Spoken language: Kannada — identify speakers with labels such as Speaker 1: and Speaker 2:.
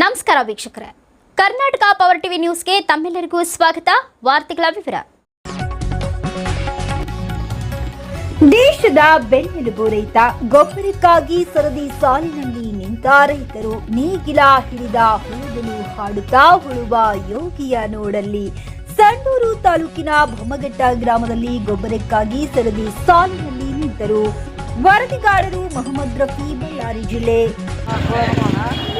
Speaker 1: ನಮಸ್ಕಾರ ವೀಕ್ಷಕರೇ. ಕರ್ನಾಟಕ ಪವರ್ ಟಿವಿ ನ್ಯೂಸ್ಗೆ ತಮ್ಮೆಲ್ಲರಿಗೂ ಸ್ವಾಗತ. ವಾರ್ತೆಗಳ ವಿವರ.
Speaker 2: ದೇಶದ ಬೆನ್ನೆಲುಬು ರೈತ ಗೊಬ್ಬರಕ್ಕಾಗಿ ಸರದಿ ಸಾಲಿನಲ್ಲಿ ನಿಂತ ರೈತರು ನೇಗಿಲ ಹಿಡಿದ ಹುಳುಗಳು ಹಾಡುತ್ತಾ ಹುಳುವ ಯೋಗಿಯ ನೋಡಲ್ಲಿ ಸಣ್ಣೂರು ತಾಲೂಕಿನ ಬೊಮ್ಮಘಟ್ಟ ಗ್ರಾಮದಲ್ಲಿ ಗೊಬ್ಬರಕ್ಕಾಗಿ ಸರದಿ ಸಾಲಿನಲ್ಲಿ ನಿಂತರು ವರದಿಗಾರರು ಮೊಹಮ್ಮದ್ ರಫಿ ಬಳ್ಳಾರಿ ಜಿಲ್ಲೆ.